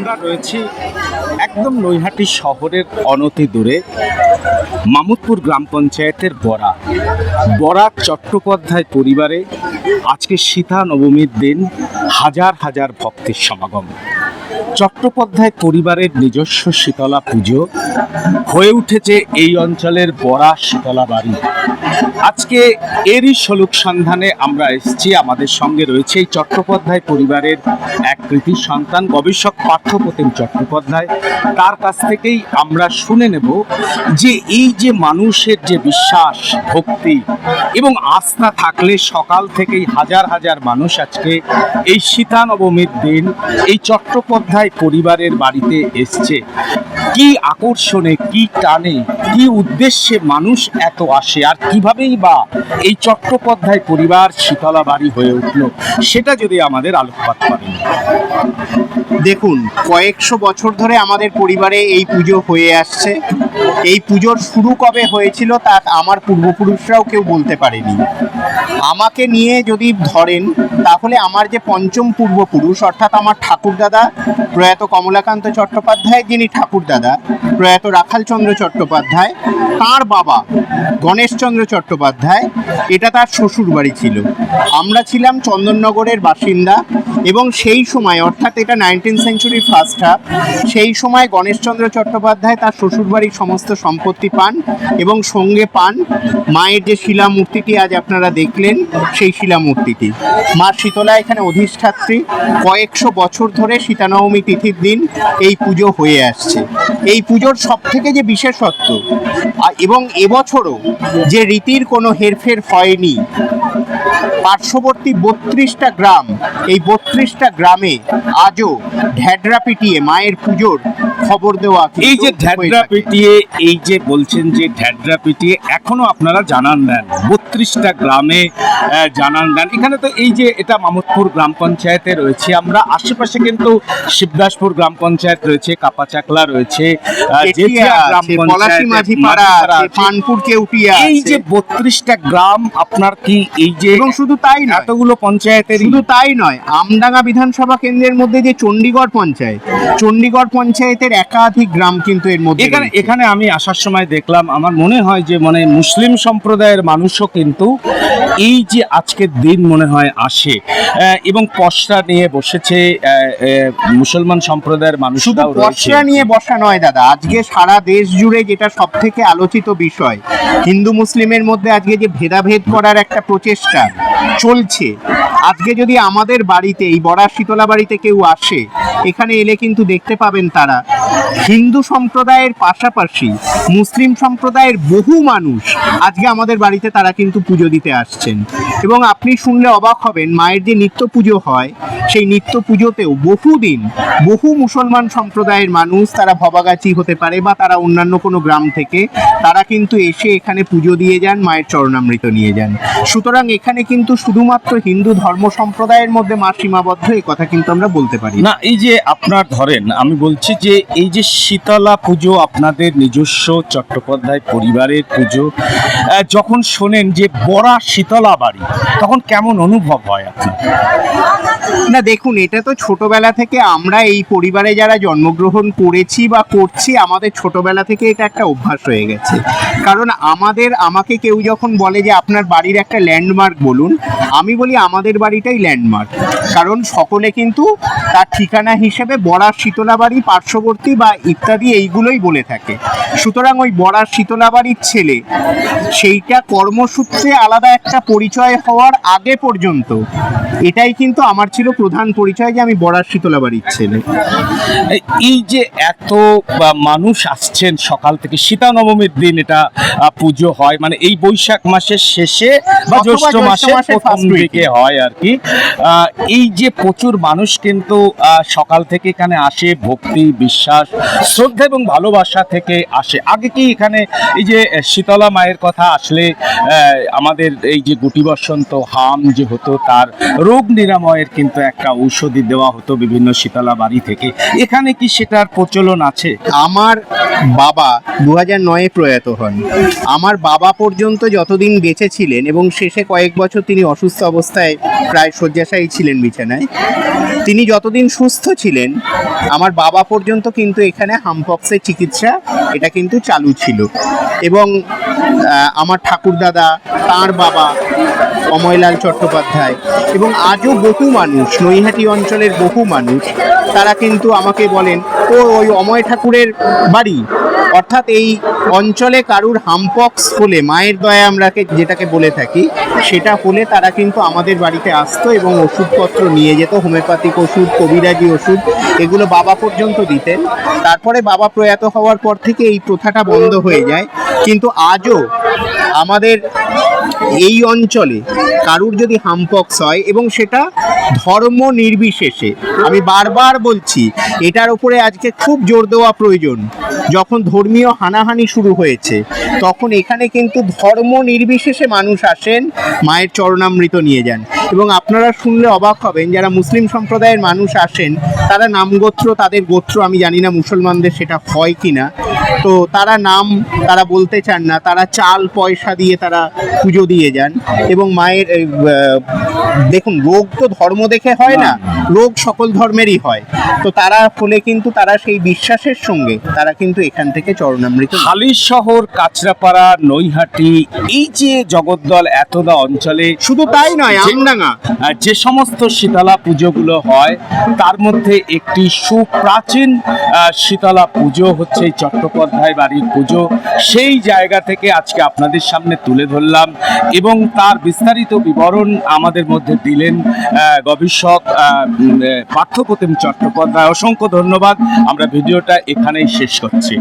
আমরা রয়েছি একদম নৈহাটি শহরের অনতি দূরে মামুদপুর গ্রাম পঞ্চায়েতের বরা বরা চট্টোপাধ্যায় পরিবারে আজকে সীতা নবমীর দিন হাজার হাজার ভক্তের সমাগম। চট্টোপাধ্যায় পরিবারের নিজস্ব শীতলা পুজো হয়ে উঠেছে এই অঞ্চলের বড়া শীতলা বাড়ি। আজকে এরই সলুক সন্ধানে আমরা এসেছি। আমাদের সঙ্গে রয়েছে এই চট্টোপাধ্যায় পরিবারের এক কৃতি সন্তান, গবেষক পার্থপ্রতিম চট্টোপাধ্যায়। তার কাছ থেকেই আমরা শুনে নেব যে এই যে মানুষের যে বিশ্বাস, ভক্তি এবং আস্থা থাকলে সকাল থেকেই হাজার হাজার মানুষ আজকে এই সীতা নবমীর দিন, এই চট্টোপাধ্যায় পরিবারের বাড়িতে এসছে? কি আকর্ষণে, কি টানে, কি উদ্দেশ্যে মানুষ এত আসে, আর কিভাবেই বা এই চট্টোপাধ্যায় পরিবার শীতলা বাড়ি হয়ে উঠল? সেটা যদি আমাদের আলোকপাত করেন। দেখুন, কয়েকশো বছর ধরে আমাদের পরিবারে এই পুজো হয়ে আসছে। এই পুজোর শুরু কবে হয়েছিল তা আমার পূর্বপুরুষরাও কেউ বলতে পারেনি। আমাকে নিয়ে যদি ধরেন, তাহলে আমার যে পঞ্চম পূর্বপুরুষ, অর্থাৎ আমার ঠাকুরদাদা প্রয়াত কমলাকান্ত চট্টোপাধ্যায়, যিনি ঠাকুরদাদা প্রয়াত রাখালচন্দ্র চট্টোপাধ্যায়, তার বাবা গণেশচন্দ্র চট্টোপাধ্যায়, এটা তার শ্বশুর বাড়ি ছিল। আমরা ছিলাম চন্দননগরের বাসিন্দা এবং সেই সময়, অর্থাৎ এটা নাইনটিন সেঞ্চুরি ফার্স্ট হাফ সেই সময় গণেশচন্দ্র চট্টোপাধ্যায় তার শ্বশুরবাড়ির সমস্ত সম্পত্তি পান এবং সঙ্গে পান মায়ের যে শিলা মূর্তিটি আজ আপনারা দেখলেন, সেই শিলা মূর্তিটি মা শীতলা এখানে অধিষ্ঠাত্রী। কয়েকশো বছর ধরে সীতানবমী তিথির দিন এই পুজো হয়ে আসছে। এই পুজোর সব থেকে যে বিশেষত্ব এবং এবছরও যে রীতির কোনো হেরফের হয়নি পার্শ্ববর্তী বত্রিশটা গ্রাম এই বত্রিশটা গ্রামে আজও ঢ্যাডরা পিটিয়ে মায়ের পুজোর খবর দেওয়া এই যে ঢ্যাডরা পিটিয়ে এই যে বলছেন যে ঢ্যাডরা পিটিয়ে এখনও আপনারা জানান দেন। বত্রিশটা গ্রামে জানান দেন। এখানে তো এই যে এটা মামুদপুর গ্রাম পঞ্চায়েতে রয়েছে। আমরা আশেপাশে কিন্তু শিবদাসপুর গ্রাম পঞ্চায়েত রয়েছে কাপাচাকলা রয়েছে এই যে বত্রিশটা গ্রাম আপনার কি এই যে এবং শুধু তাই না এতগুলো পঞ্চায়েতের শুধু তাই নয় আমডাঙ্গা বিধানসভা কেন্দ্রের মধ্যে যে চণ্ডীগড় পঞ্চায়েত চণ্ডীগড় পঞ্চায়েতের একাধিক গ্রাম কিন্তু এর মধ্যে এখানে এখানে আমি আসার সময় দেখলাম আমার মনে হয় যে মানে মুসলিম সম্প্রদায়ের মানুষও কিন্তু এই যে আজকের দিন মনে হয় আসে। এবং পশরা নিয়ে বসেছে মুসলমান সম্প্রদায়ের শুধু মানুষরাও রয়েছে নিয়ে বসা নয় দাদা আজকে সারা দেশ জুড়ে যেটা সব থেকে আলোচিত বিষয় হিন্দু মুসলিমের মধ্যে আজকে যে ভেদাভেদ করার একটা প্রচেষ্টা চলছে। আজকে যদি আমাদের বাড়িতে, এই বড়া শীতলা বাড়িতে কেউ আসে, এখানে এলে কিন্তু দেখতে পাবেন তারা হিন্দু সম্প্রদায়ের পাশাপাশি মুসলিম সম্প্রদায়ের বহু মানুষ আজকে আমাদের বাড়িতে তারা কিন্তু পুজো দিতে আসছেন। এবং আপনি শুনলে অবাক হবেন, মায়ের যে নিত্য পুজো হয়, সেই নিত্য পুজোতেও বহুদিন বহু মুসলমান সম্প্রদায়ের মানুষ তারা ভবাগাছি হতে পারে বা তারা অন্যান্য কোনো গ্রাম থেকে তারা কিন্তু এসে এখানে পুজো দিয়ে যান, মায়ের চরণামৃত নিয়ে যান। সুতরাং এখানে কিন্তু শুধুমাত্র হিন্দু ধর্ম সম্প্রদায়ের মধ্যে মা সীমাবদ্ধ এই কথা কিন্তু আমরা বলতে পারি। না না এই যে আপনার ধরেন আমি বলছি যে এই যে শীতলা পুজো আপনাদের নিজস্ব চট্টোপাধ্যায় পরিবারের পুজো যখন শোনেন যে বড়া শীতলা বাড়ি তখন কেমন অনুভব হয় আপনার? না দেখুন এটা তো ছোটবেলা থেকে আমরা এই পরিবারে যারা জন্মগ্রহণ করেছি বা করছি আমাদের ছোটবেলা থেকে এটা একটা অভ্যাস হয়ে গেছে। কারণ আমাদের আমাকে কেউ যখন বলে যে আপনার বাড়ির একটা ল্যান্ডমার্ক বলুন আমি বলি আমাদের বাড়িটাই ল্যান্ডমার্ক কারণ সকলে কিন্তু তার ঠিকানা হিসেবে বড়ার শীতলা বাড়ি পার্শ্ববর্তী বা ইত্যাদি এইগুলোই বলে থাকে। সুতরাং ওই বড়ার শীতলা বাড়ির ছেলে সেইটা কর্মসূত্রে আলাদা একটা পরিচয় হওয়ার আগে পর্যন্ত এটাই কিন্তু আমার ছিল প্রধান পরিচয় যে আমি বড়ার শীতলা বাড়ির ছেলে। এই- যে এত বা, মানুষ আসছেন সকাল থেকে সীতা নবমীর দিন এটা পুজো হয় মানে এই বৈশাখ মাসের শেষে বা জ্যৈষ্ঠ মাসের প্রথম দিকে হয় আর কি। এই যে প্রচুর মানুষ কিন্তু সকাল থেকে এখানে আসে ভক্তি বিশ্বাস শ্রদ্ধা এবং ভালোবাসা থেকে আসে। আগে কি এখানে এই যে শীতলা মায়ের কথা আসলে আমাদের এই যে গুটি বসন্ত হাম যে হতো তার রোগ নিরাময়ের কিন্তু একটা ঔষধি দেওয়া হতো বিভিন্ন শীতলা বাড়ি থেকে। এখানে কি সেটার প্রচলন আছে? আমার বাবা দু হাজার নয়ে প্রয়াত হন। আমার বাবা পর্যন্ত যতদিন বেঁচে ছিলেন এবং শেষে কয়েক বছর তিনি অসুস্থ অবস্থায় প্রায় শয্যাশায়ী ছিলেন বিছানায়। তিনি যতদিন সুস্থ ছিলেন, আমার বাবা পর্যন্ত কিন্তু এখানে হামপক্সের চিকিৎসা, এটা কিন্তু চালু ছিল। এবং আমার ঠাকুরদাদা, তার বাবা, অময়লাল চট্টোপাধ্যায় এবং আজও বহু মানুষ, নৈহাটি অঞ্চলের বহু মানুষ, তারা কিন্তু আমাকে বলেন, ও, ওই অময় ঠাকুরের বাড়ি? অর্থাৎ এই অঞ্চলে কারুর হামপক্স হলে, মায়ের দয়া আমরাকে যেটাকে বলে থাকি, সেটা হলে তারা কিন্তু আমাদের বাড়িতে আসতো এবং ওষুধপত্র নিয়ে যেত, হোমিওপ্যাথিক ওষুধ, কবিরাজি ওষুধ, এগুলো বাবা পর্যন্ত দিতেন। তারপরে বাবা প্রয়াত হওয়ার পর থেকে এই প্রথাটা বন্ধ হয়ে যায়। কিন্তু আজও আমাদের এই অঞ্চলে কারুর যদি হামপক্স হয় এবং সেটা ধর্ম নির্বিশেষে, আমি বারবার বলছি, এটার উপরে আজকে খুব জোর দেওয়া প্রয়োজন। যখন ধর্মীয় হানাহানি শুরু হয়েছে, তখন এখানে কিন্তু ধর্ম নির্বিশেষে মানুষ আসেন, মায়ের চরণামৃত নিয়ে যান। এবং আপনারা শুনলে অবাক হবেন, যারা মুসলিম সম্প্রদায়ের মানুষ আসেন, তারা নামগোত্র, তাদের গোত্র, আমি জানি না মুসলমানদের সেটা হয় কিনা। তো তারা নাম তারা বলতে চান না, তারা চাল পয়সা দিয়ে তারা পুজো দিয়ে যান এবং মায়ের দেখুন রোগ তো ধর্ম দেখে হয় না রোগ সকল ধর্মেরই হয়। তো তারা ফলে কিন্তু তারা সেই বিশ্বাসের সঙ্গে তারা কিন্তু এখান থেকে চরণামৃত। হালির শহর কাঁচরাপাড়া নৈহাটি এই যে জগদ্দল এতদা অঞ্চলে শুধু তাই নয় আমডাঙ্গা। যে সমস্ত শীতলা পুজোগুলো হয় তার মধ্যে একটি সুপ্রাচীন শীতলা পুজো হচ্ছে চট্টোপাধ্যায় বাড়ির পুজো। সেই জায়গা থেকে আজকে আপনাদের সামনে তুলে ধরলাম এবং তার বিস্তারিত বিবরণ আমাদের মধ্যে দিলেন গবেষক পার্থপ্রতিম চট্টোপাধ্যায়। অসংখ্য ধন্যবাদ। আমরা ভিডিওটা এখানেই শেষ করছি।